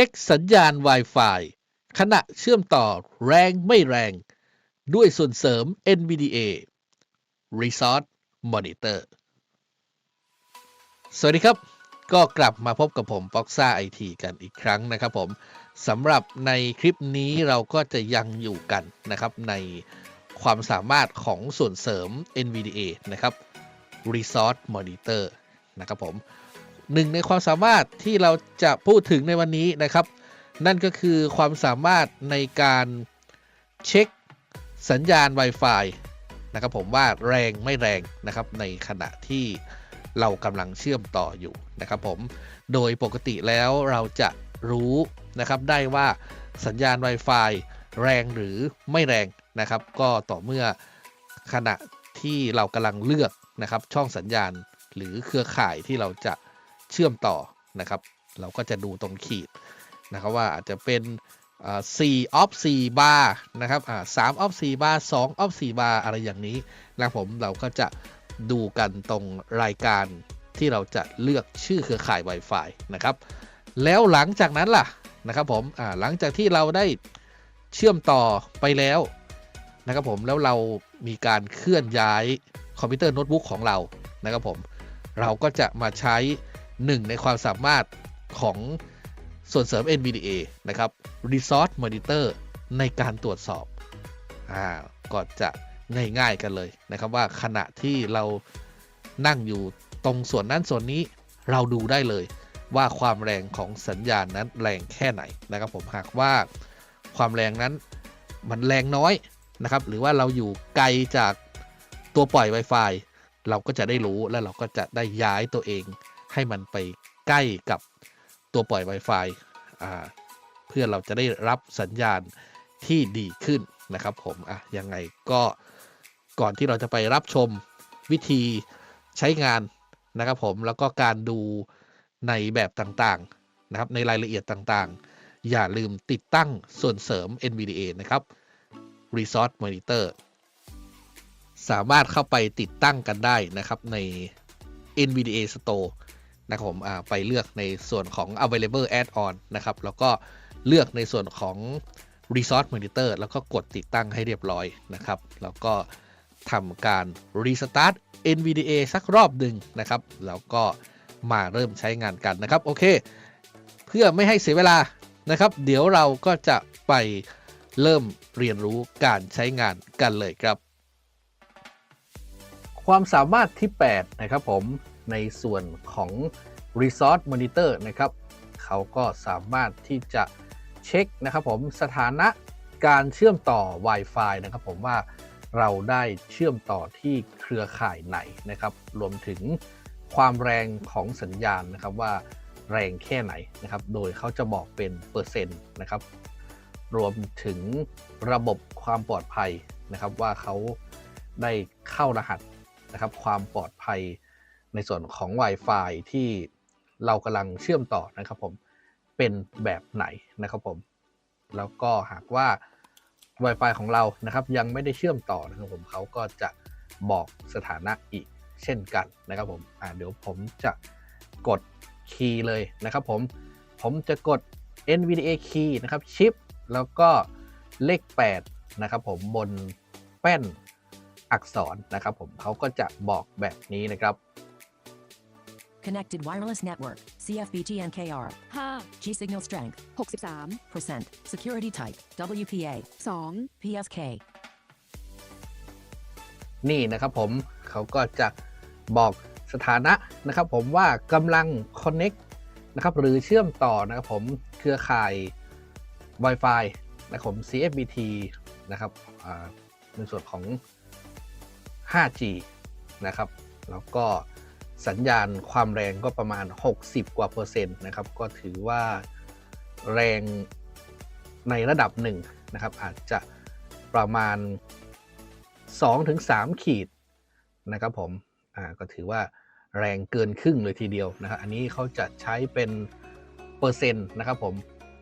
ช็คสัญญาณ Wi-Fi ขณะเชื่อมต่อแรงไม่แรง ด้วยส่วนเสริม NVDA Resource Monitor สวัสดีครับ ก็กลับมาพบกับผมป็อกซ่าไอทกันอีกครั้งนะครับผมสำหรับในคลิปนี้เราก็จะยังอยู่กันนะครับ ในความสามารถของส่วนเสริม NVDA นะครับ Resource Monitor นะครับผม หนึ่งในความสามารถที่เราจะพูดถึงในวันนี้นะครับ นั่นก็คือความสามารถในการเช็คสัญญาณ Wi-Fi นะครับผมว่าแรงไม่แรงนะครับในขณะที่เรากำลังเชื่อมต่ออยู่นะครับผมโดยปกติแล้วเราจะรู้นะครับได้ว่าสัญญาณ Wi-Fi แรงหรือไม่แรงนะครับ ก็ต่อเมื่อขณะที่เรากำลังเลือกนะครับช่องสัญญาณหรือเครือข่ายที่เราจะ เชื่อมต่อนะครับ เราก็จะดูตรงขีดนะครับว่าอาจจะเป็น4 off 4 bar นะครับ3 off 4 bar 2 off 4 bar อะไรอย่างนี้นะผมเราก็จะดูกันตรงรายการที่เราจะเลือกชื่อเครือข่าย Wi-Fi นะครับ แล้วหลังจากนั้นล่ะนะครับผมหลังจากที่เราได้เชื่อมต่อไปแล้วนะครับผมแล้วเรามีการเคลื่อนย้ายคอมพิวเตอร์โน้ตบุ๊กของเรานะครับผมเราก็จะมาใช้ หนึ่งในความสามารถของส่วนเสริม NVDA นะครับ Resource Monitor ในการตรวจสอบอ่าก็จะง่ายๆกันเลยนะครับว่าขณะที่เรานั่งอยู่ตรงส่วนนั้นส่วนนี้เราดูได้เลยว่าความแรงของสัญญาณนั้นแรงแค่ไหนนะครับผมหากว่าความแรงนั้นมันแรงน้อยนะครับ หรือว่าเราอยู่ไกลจากตัวปล่อย Wi-Fi เราก็จะได้รู้และเราก็จะได้ย้ายตัวเอง ให้มันไปใกล้กับตัวปล่อย Wi-Fi อ่าเพื่อเราจะได้รับสัญญาณที่ดีขึ้นนะครับผมอะยังไงก็ก่อนที่เราจะไปรับชมวิธีใช้งานนะครับผมแล้วก็การดูในแบบต่างๆนะครับในรายละเอียดต่างๆ อย่าลืมติดตั้งส่วนเสริม NVDA นะครับ Resource Monitor สามารถเข้าไปติดตั้งกันได้นะครับใน NVDA Store นะครับผมไปเลือกในส่วนของ available add-on นะครับ แล้วก็เลือกในส่วนของ resource monitor แล้วก็กดติดตั้งให้เรียบร้อยนะครับ แล้วก็ทำการ restart NVDA สักรอบหนึ่งนะครับ แล้วก็มาเริ่มใช้งานกันนะครับ โอเค เพื่อไม่ให้เสียเวลานะครับ เดี๋ยวเราก็จะไปเริ่มเรียนรู้การใช้งานกันเลยครับ ความสามารถที่ 8 นะครับผม ในส่วนของ Resource Monitor นะครับเขาก็สามารถที่จะเช็คนะครับผมสถานะการเชื่อมต่อ Wi-Fi นะครับผมว่าเราได้เชื่อมต่อที่เครือข่ายไหนนะครับ รวมถึงความแรงของสัญญาณนะครับว่าแรงแค่ไหนนะครับ โดยเขาจะบอกเป็นเปอร์เซ็นต์นะครับ รวมถึงระบบความปลอดภัยนะครับว่าเขาได้เข้ารหัสนะครับ ความปลอดภัย ในส่วนของ Wi-Fi ที่เรากำลังเชื่อมต่อนะครับผมเป็นแบบไหนนะครับผม แล้วก็หากว่า Wi-Fi ของเรานะครับ ยังไม่ได้เชื่อมต่อนะครับผมเขาก็จะบอกสถานะอีกเช่นกันนะครับผมอ่าเดี๋ยวผมจะกดคีย์เลยนะครับผม ผมจะกด NVDA key นะครับชิป แล้วก็เลข 8 นะครับผมบนแป้นอักษรนะครับผมเขาก็จะบอกแบบนี้นะครับ Connected wireless network, CFBT NKR, 5 G signal strength, 63 percent, security type, WPA, 2 PSK. นี่นะครับผมเขาก็จะบอกสถานะนะครับผมว่ากำลัง connect นะครับหรือเชื่อมต่อนะครับผมเครือข่าย Wi-Fi นะครับผม CFBT นะครับอ่าในส่วนของ 5G นะครับ แล้วก็ สัญญาณความแรงก็ประมาณ 60 กว่าเปอร์เซ็นต์นะครับ ก็ถือว่าแรงในระดับหนึ่งนะครับ อาจจะประมาณ 2-3 ขีดนะครับผมอ่าก็ถือว่าแรงเกินครึ่งเลยทีเดียวนะครับ อันนี้เขาจะใช้เป็นเปอร์เซ็นต์นะครับผม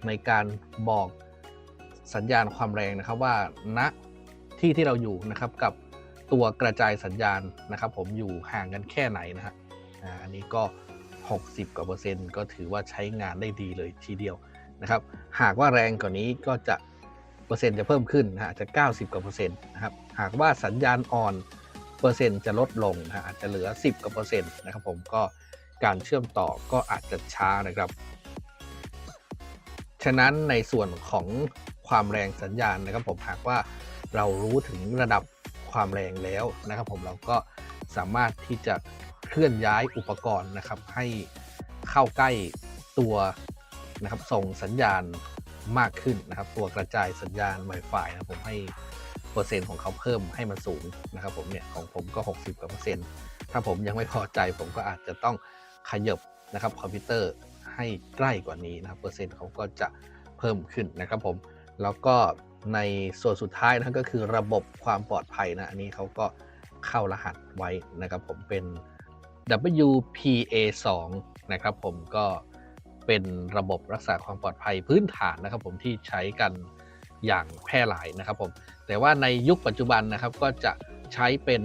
ในการบอกสัญญาณความแรงนะครับว่าณที่ที่เราอยู่นะครับกับตัวกระจายสัญญาณนะครับ ผมอยู่ห่างกันแค่ไหนนะฮะ อันนี้ก็ 60 กว่าเปอร์เซ็นต์ก็ถือว่าใช้งานได้ดีเลยทีเดียวนะครับ หากว่าแรงกว่านี้ก็จะเปอร์เซ็นต์จะเพิ่มขึ้นนะฮะอาจจะ 90 กว่าเปอร์เซ็นต์นะครับ หากว่าสัญญาณอ่อนเปอร์เซ็นต์จะลดลงนะฮะอาจจะเหลือ 10 กว่าเปอร์เซ็นต์นะครับผมก็การเชื่อมต่อก็อาจจะช้านะครับ ฉะนั้นในส่วนของความแรงสัญญาณนะครับ ผมหากว่าเรารู้ถึงระดับความแรงแล้วนะครับ ผมเราก็สามารถที่จะ เคลื่อนย้ายอุปกรณ์นะครับ ให้เข้าใกล้ตัวนะครับส่งสัญญาณมากขึ้นนะครับ ตัวกระจายสัญญาณ Wi-Fi นะผมให้เปอร์เซ็นต์ของเขาเพิ่มให้มันสูงนะครับ ผมเนี่ยของผมก็ 60กว่าเปอร์เซ็นต์ถ้าผมยังไม่พอใจผมก็อาจจะต้องขยบนะครับคอมพิวเตอร์ให้ใกล้กว่านี้นะครับเปอร์เซ็นต์เขาก็จะเพิ่มขึ้นนะครับผมแล้วก็ในส่วนสุดท้ายนะก็คือระบบความปลอดภัยนะอันนี้เขาก็เข้ารหัสไว้นะครับผมเป็น WPA 2 นะครับผมก็เป็นระบบรักษาความปลอดภัยพื้นฐานนะครับผมที่ใช้กันอย่างแพร่หลายนะครับผมแต่ว่าในยุคปัจจุบันนะครับก็จะใช้เป็น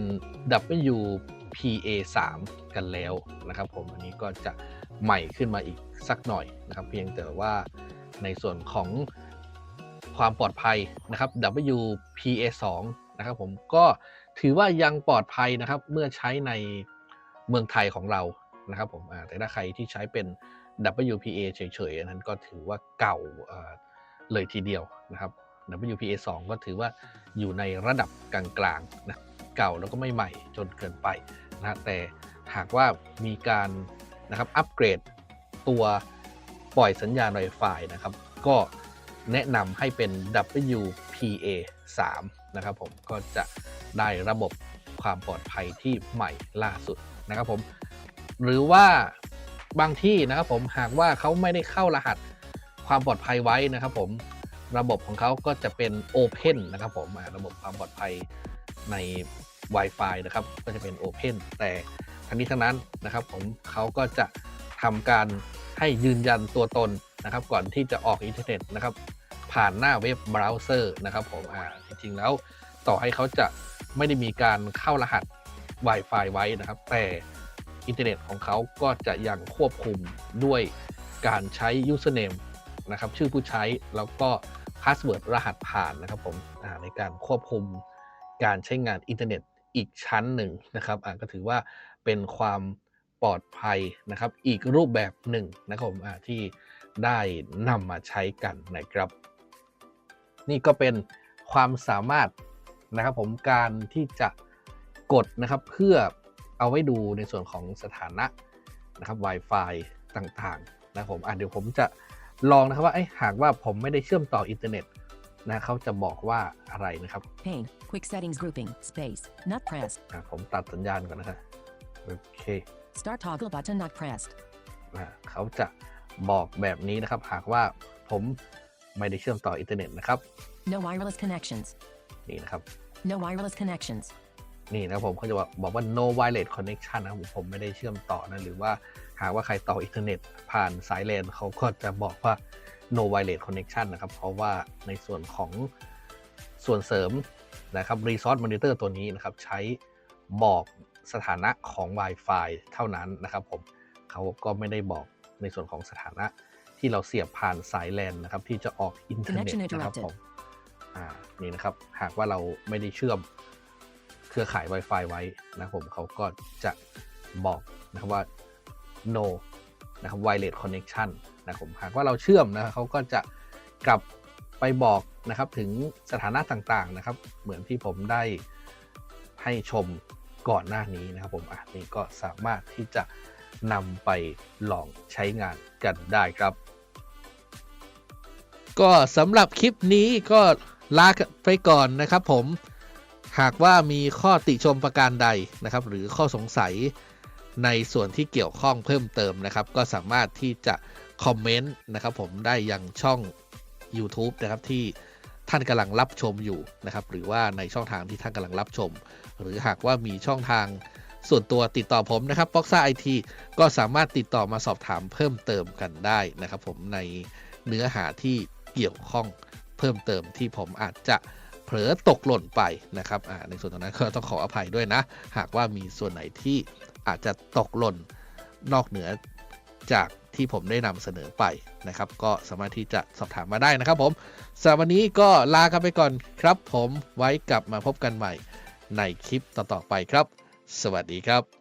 WPA 3 กันแล้วนะครับผมอันนี้ก็จะใหม่ขึ้นมาอีกสักหน่อยนะครับ เพียงแต่ว่าในส่วนของความปลอดภัยนะครับ WPA 2 นะครับผมก็ถือว่ายังปลอดภัยนะครับเมื่อใช้ใน เมืองไทยของเรานะครับผมแต่ถ้าใครที่ใช้เป็น WPA เฉยๆอันนั้นก็ถือว่าเก่าเลยทีเดียวนะครับ WPA 2 ก็ถือว่าอยู่ในระดับกลางๆนะเก่าแล้วก็ไม่ใหม่จนเกินไปนะฮะแต่หากว่ามีการนะครับอัปเกรดตัวปล่อยสัญญาณ Wi-Fi นะครับ ก็แนะนำให้เป็น WPA 3 นะครับผมก็จะได้ระบบความปลอดภัยที่ใหม่ล่าสุด นะครับผม หรือว่าบางที่นะครับผมหากว่าเขาไม่ได้เข้ารหัสความปลอดภัยไว้นะครับผมระบบของเขาก็จะเป็น Open นะครับผมระบบความปลอดภัยใน Wi-Fi นะครับ ก็จะเป็น Open แต่ทั้งนี้ทั้งนั้นนะครับผมเขาก็จะทำการให้ยืนยันตัวตนนะครับ ก่อนที่จะออกอินเทอร์เน็ตนะครับ ผ่านหน้าเว็บเบราว์เซอร์นะครับผมอ่าจริงๆแล้วต่อให้เขาจะไม่ได้มีการเข้ารหัส Wi-Fi ไว้นะครับ แต่อินเทอร์เน็ตของเขาก็จะยังควบคุมด้วยการใช้ username นะครับชื่อผู้ใช้แล้วก็ password รหัสผ่านนะครับผมในการควบคุมการใช้งานอินเทอร์เน็ตอีกชั้นหนึ่งนะครับอ่าก็ถือว่าเป็นความปลอดภัยนะครับ อีกรูปแบบหนึ่งนะครับผมอ่าที่ได้นำมาใช้กันนะครับ นี่ก็เป็นความสามารถนะครับผมการที่จะ กดนะครับเพื่อเอาไว้ดูในส่วนของสถานะนะครับ Wi-Fi ต่างๆนะครับผมอะเดี๋ยวผมจะลองนะครับว่าไอ้ยหากว่าผมไม่ได้เชื่อมต่ออินเทอร์เน็ตนะเขาจะบอกว่าอะไรนะครับ Pane. Quick settings grouping. Space. Not pressed. อะผมตัดสัญญาณก่อนนะครับโอเค Start toggle button not pressed. อะเขาจะบอกแบบนี้นะครับ หากว่าผมไม่ได้เชื่อมต่ออินเทอร์เน็ตนะครับ No wireless connections. นี่นะครับ No wireless connections. นี่นะครับผมเขาจะบอกบอกว่า no wireless connection นะครับผมผมไม่ได้เชื่อมต่อนะหรือว่าหากว่าใครต่ออินเทอร์เน็ตผ่านสายแลนเขาก็จะบอกว่า no wireless connection นะครับ เพราะว่าในส่วนของส่วนเสริมนะครับ resource monitor ตัวนี้นะครับ ใช้บอกสถานะของ Wi-Fi เท่านั้นนะครับผมเขาก็ไม่ได้บอกในส่วนของสถานะที่เราเสียบผ่านสายแลนนะครับ ที่จะออกอินเทอร์เน็ต Connection นะครับ interrupted ผมอ่านี่นะครับ หากว่าเราไม่ได้เชื่อม เครือข่าย Wi-Fi ไว้นะครับผมเขาก็จะบอกนะครับว่า no นะครับ wireless connection นะครับผมหากว่าเราเชื่อมนะครับเขาก็จะกลับไปบอกนะครับถึงสถานะต่างๆนะครับ เหมือนที่ผมได้ให้ชมก่อนหน้านี้นะครับผมอะนี่ก็สามารถที่จะนำไปลองใช้งานกันได้ครับ ก็สำหรับคลิปนี้ก็ลาไปก่อนนะครับผม หากว่ามีข้อติชมประการใดนะครับ หรือข้อสงสัยในส่วนที่เกี่ยวข้องเพิ่มเติมนะครับ ก็สามารถที่จะคอมเมนต์นะครับผมได้ยังช่อง YouTube นะครับที่ท่านกำลังรับชมอยู่นะครับ หรือว่าในช่องทางที่ท่านกำลังรับชม หรือหากว่ามีช่องทางส่วนตัวติดต่อผมนะครับ b o x a IT ก็สามารถติดต่อมาสอบถามเพิ่มเติมกันได้นะครับ ผมในเนื้อหาที่เกี่ยวข้องเพิ่มเติมที่ผมอาจจะ ผลอตกหล่นไปนะครับในส่วนตรงนั้นก็ต้องขออภัยด้วยนะ หากว่ามีส่วนไหนที่อาจจะตกหล่นนอกเหนือจากที่ผมได้นำเสนอไปนะครับ ก็สามารถที่จะสอบถามมาได้นะครับผมสำหรับวันนี้ก็ลากันไปก่อนครับผมไว้กลับมาพบกันใหม่ในคลิปต่อๆไปครับ สวัสดีครับ